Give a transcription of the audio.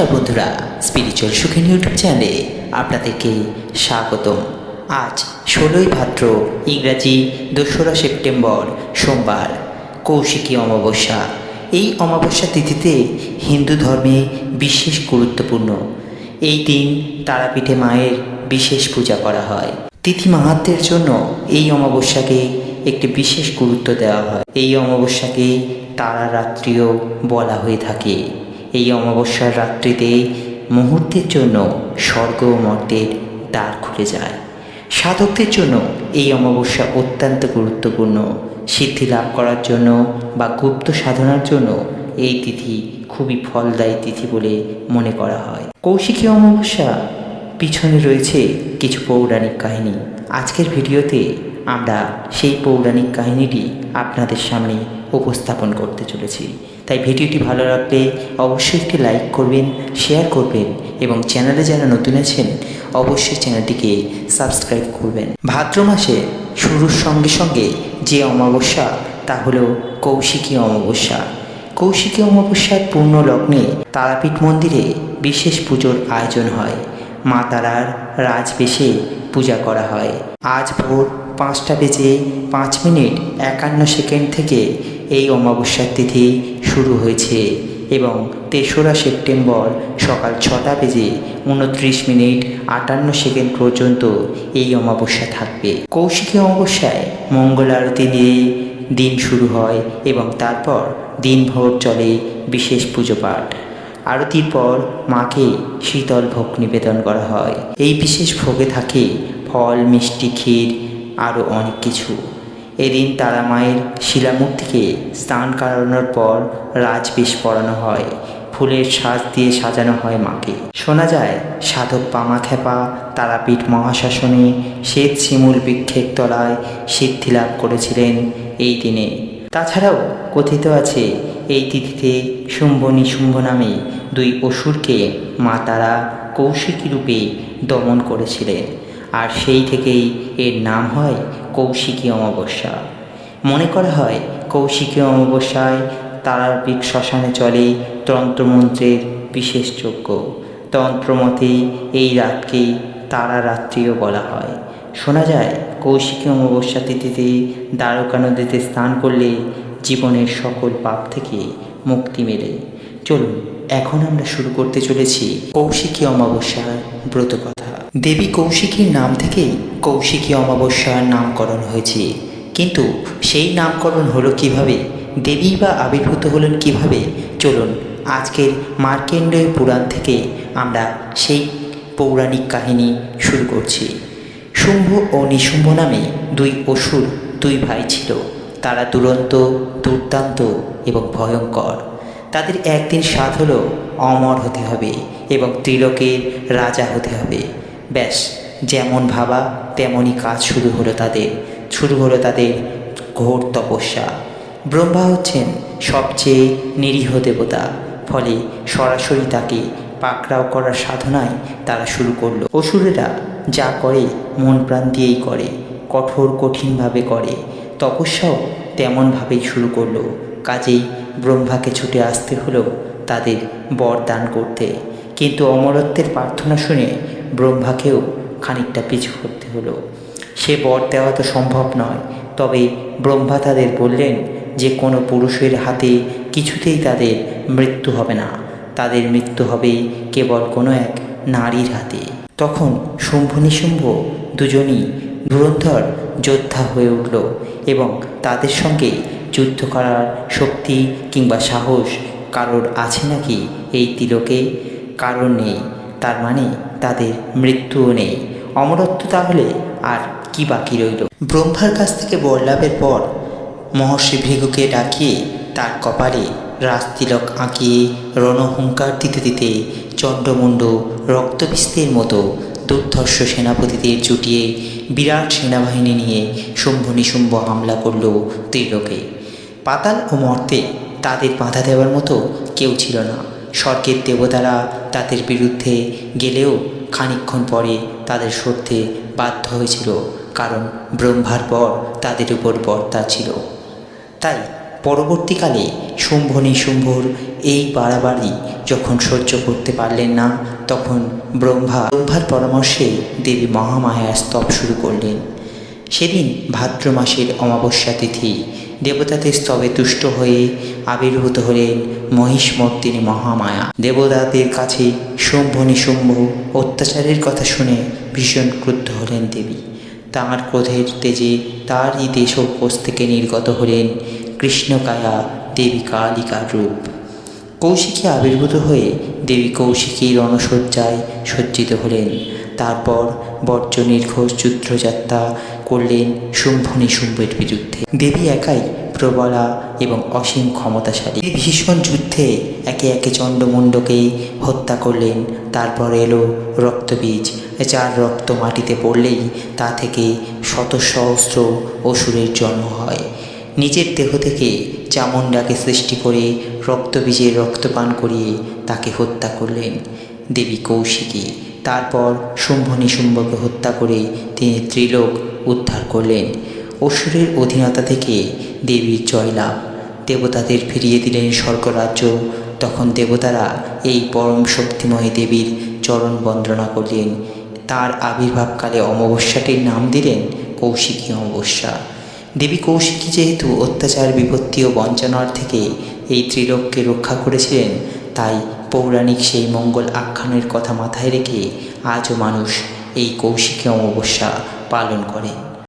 নমস্কার বন্ধুরা spiritual Sukhen YouTube চ্যানেলে আপনাদেরকে স্বাগতম। আজ ষোলোই ভাদ্র, ইংরাজি দোসরা সেপ্টেম্বর, সোমবার, কৌশিকী অমাবস্যা। এই অমাবস্যা তিথিতে হিন্দু ধর্মে বিশেষ গুরুত্বপূর্ণ। এই দিন তারাপীঠে মায়ের বিশেষ পূজা করা হয়। তিথি মাহাত্মের জন্য এই অমাবস্যাকে একটি বিশেষ গুরুত্ব দেওয়া হয়। এই অমাবস্যাকে তারা রাত্রিও বলা হয়ে থাকে। এই অমাবস্যার রাত্রিতে মুহূর্তের জন্য স্বর্গ ও মর্তের দ্বার খুলে যায়। সাধকদের জন্য এই অমাবস্যা অত্যন্ত গুরুত্বপূর্ণ। সিদ্ধি লাভ করার জন্য বা গুপ্ত সাধনার জন্য এই তিথি খুবই ফলদায়ী তিথি বলে মনে করা হয়। কৌশিকী অমাবস্যা পিছনে রয়েছে কিছু পৌরাণিক কাহিনী। আজকের ভিডিওতে আমরা সেই পৌরাণিক কাহিনীটি আপনাদের সামনে উপস্থাপন করতে চলেছি। তাই ভিডিওটি ভালো লাগলে অবশ্যই একটি লাইক করবেন, শেয়ার করবেন এবং চ্যানেলে যারা নতুন আছেন, অবশ্যই চ্যানেলটিকে সাবস্ক্রাইব করবেন। ভাদ্র মাসে শুরুর সঙ্গে সঙ্গে যে অমাবস্যা, তা হলো কৌশিকী অমাবস্যা। কৌশিকী অমাবস্যার পূর্ণ লগ্নে তারাপীঠ মন্দিরে বিশেষ পুজোর আয়োজন হয়। মা তারার রাজবেশে পূজা করা হয়। আজ ভোর পাঁচটা বেজে পাঁচ মিনিট একান্ন সেকেন্ড থেকে এই অমাবস্যার তিথি শুরু হয়েছে এবং তেসরা সেপ্টেম্বর সকাল ছটা বেজে উনত্রিশ মিনিট আটান্ন সেকেন্ড পর্যন্ত এই অমাবস্যা থাকবে। কৌশিকী অমাবস্যায় মঙ্গল আরতি দিয়ে দিন শুরু হয় এবং তারপর দিনভর চলে বিশেষ পুজো পাঠ। আরতির পর মাকে শীতল ভোগ নিবেদন করা হয়। এই বিশেষ ভোগে থাকে ফল, মিষ্টি, ক্ষীর, আরও অনেক কিছু। এদিন তারা মায়ের শিলামূর্তিকে স্নান করানোর পর রাজবেশ পরানো হয়। ফুলের সাজ দিয়ে সাজানো হয় মাকে। শোনা যায়, সাধক পামা খেপা তারাপীঠ মহাশাসনে শ্বেত শিমুল বৃক্ষের তলায় সিদ্ধি লাভ করেছিলেন এই দিনে। তাছাড়াও কথিত আছে, এই তিথিতে শুম্ভ নিশুম্ভ নামে দুই অসুরকে মা তারা কৌশিকী রূপে দমন করেছিলেন। আর সেই থেকেই এর নাম হয় কৌশিকী অমাবস্যা মনে করা হয়, কৌশিকী অমাবস্যায় তারাপীঠ শ্মশানে চলে তন্ত্রমন্ত্রের বিশেষ যজ্ঞ। তন্ত্রমতে এই রাতকে তারা রাত্রিও বলা হয়। শোনা যায়, কৌশিকী অমাবস্যা তিথিতে দ্বারকা নদীতে স্নান করলে জীবনের সকল পাপ থেকে মুক্তি মেলে। চলুন, এখন আমরা শুরু করতে চলেছি কৌশিকী অমাবস্যার ব্রতকথা। দেবী কৌশিকীর নাম থেকেই কৌশিকী অমাবস্যার নামকরণ হয়েছে। কিন্তু সেই নামকরণ হলো কীভাবে? দেবী বা আবির্ভূত হলেন কীভাবে? চলুন আজকের মার্কেন্ডেয় পুরাণ থেকে আমরা সেই পৌরাণিক কাহিনী শুরু করছি। শুম্ভ ও নিশুম্ভ নামে দুই অসুর, দুই ভাই ছিল। তারা দুরন্ত, দুর্দান্ত এবং ভয়ঙ্কর। তাদের একদিন স্বাদ হলো অমর হতে হবে এবং ত্রিলোকের রাজা হতে হবে। ব্যাস, যেমন ভাবা, তেমনই কাজ শুরু হলো তাদের, শুরু হলো তাদের ঘোর তপস্যা। ব্রহ্মা হচ্ছেন সবচেয়ে নিরীহ দেবতা, ফলে সরাসরি তাকে পাকড়াও করার সাধনায় তারা শুরু করল। অসুরেরা যা করে, মন প্রাণ দিয়েই করে, কঠোর কঠিনভাবে করে। তপস্যাও তেমনভাবেই শুরু করল। কাজেই ব্রহ্মাকে ছুটে আসতে হলো তাদের বর দান করতে। কিন্তু অমরত্বের প্রার্থনা শুনে ব্রহ্মাকেও খানিকটা পিছু করতে হলো। সে বর দেওয়া তো সম্ভব নয়, তবে ব্রহ্মা তাদের বললেন যে কোনো পুরুষের হাতে কিছুতেই তাদের মৃত্যু হবে না। তাদের মৃত্যু হবে কেবল কোনো এক নারীর হাতে। তখন শুম্ভ নিশুম্ভ দুজনই ধুরন্ধর যোদ্ধা হয়ে উঠল এবং তাদের সঙ্গে যুদ্ধ করার শক্তি কিংবা সাহস কারোর আছে নাকি এই তিলকে? কারণ নেই। তার মানে তাদের মৃত্যুও নেই। অমরত্ব তাহলে আর কি বাকি রইল? ব্রহ্মার কাছ থেকে বর লাভের পর মহর্ষি ভৃগুকে ডাকিয়ে তার কপালে রাজতিলক আঁকিয়ে রণহুঙ্কার দিতে দিতে চণ্ডমুণ্ড, রক্তবিস্তের মতো দুর্ধর্ষ সেনাপতিদের জুটিয়ে বিরাট সেনাবাহিনী নিয়ে শুম্ভ নিশুম্ভ হামলা করল ত্রিলোকে। পাতাল ও মর্তে তাদের বাধা দেওয়ার মতো কেউ ছিল না। স্বর্গের দেবতারা তাদের বিরুদ্ধে গেলেও খানিক্ষণ পরে তাদের সরতে বাধ্য হয়েছিল, কারণ ব্রহ্মার পর তাদের উপর বর্তা ছিল। তাই পরবর্তীকালে শুম্ভ নিশুম্ভর এই বাড়াবাড়ি যখন সহ্য করতে পারলেন না, তখন ব্রহ্মা ব্রহ্মার পরামর্শে দেবী মহামায়ার স্তব শুরু করলেন। সেদিন ভাদ্র মাসের অমাবস্যা তিথি দেবতাদের স্তবে তুষ্ট হয়ে আবির্ভূত হলেন মহিষমর্দিনী মহামায়া। দেবতাদের কাছে শুম্ভ নিশুম্ভ অত্যাচারের কথা শুনে ভীষণ ক্রুদ্ধ হলেন দেবী। তাঁর ক্রোধের তেজে তারই দেশ কোষ থেকে নির্গত হলেন কৃষ্ণকায়া দেবী কালিকার রূপ। কৌশিকী আবির্ভূত হয়ে দেবী কৌশিকীর রণসজ্জায় সজ্জিত হলেন। তারপর বর্জ্য নির্ঘোষ যুদ্ধযাত্রা করলেন শুম্ভ নিশুম্ভের বিরুদ্ধে। দেবী একাই প্রবলা এবং অসীম ক্ষমতাশালী। এই ভীষণ যুদ্ধে একে একে চণ্ডমুণ্ডকে হত্যা করলেন, তারপর এলো রক্তবীজ, যার রক্ত মাটিতে পড়লেই তা থেকে শত সহস্র অসুরের জন্ম হয়। নিজের দেহ থেকে চামুণ্ডাকে সৃষ্টি করে রক্তবীজের রক্তপান করিয়ে তাকে হত্যা করলেন। দেবী কৌশিকী তারপর শুম্ভ নিশুম্ভকে হত্যা করে তিনি ত্রিলোক উদ্ধার করলেন। অসুরের অধীনতা থেকে দেবীর জয়লাভ। দেবতাদের ফিরিয়ে দিলেন স্বর্গরাজ্য। তখন দেবতারা এই পরম শক্তিময় দেবীর চরণ বন্দনা করলেন। তার আবির্ভাবকালে অমাবস্যাটির নাম দিলেন কৌশিকী অমাবস্যা। দেবী কৌশিকী যেহেতু অত্যাচার, বিপত্তি ও বঞ্চনার থেকে এই ত্রিলোককে রক্ষা করেছিলেন, তাই পৌরাণিক সেই মঙ্গল আখ্যানের কথা মাথায় রেখে আজও মানুষ এই কৌশিকী অমাবস্যা পালন করে।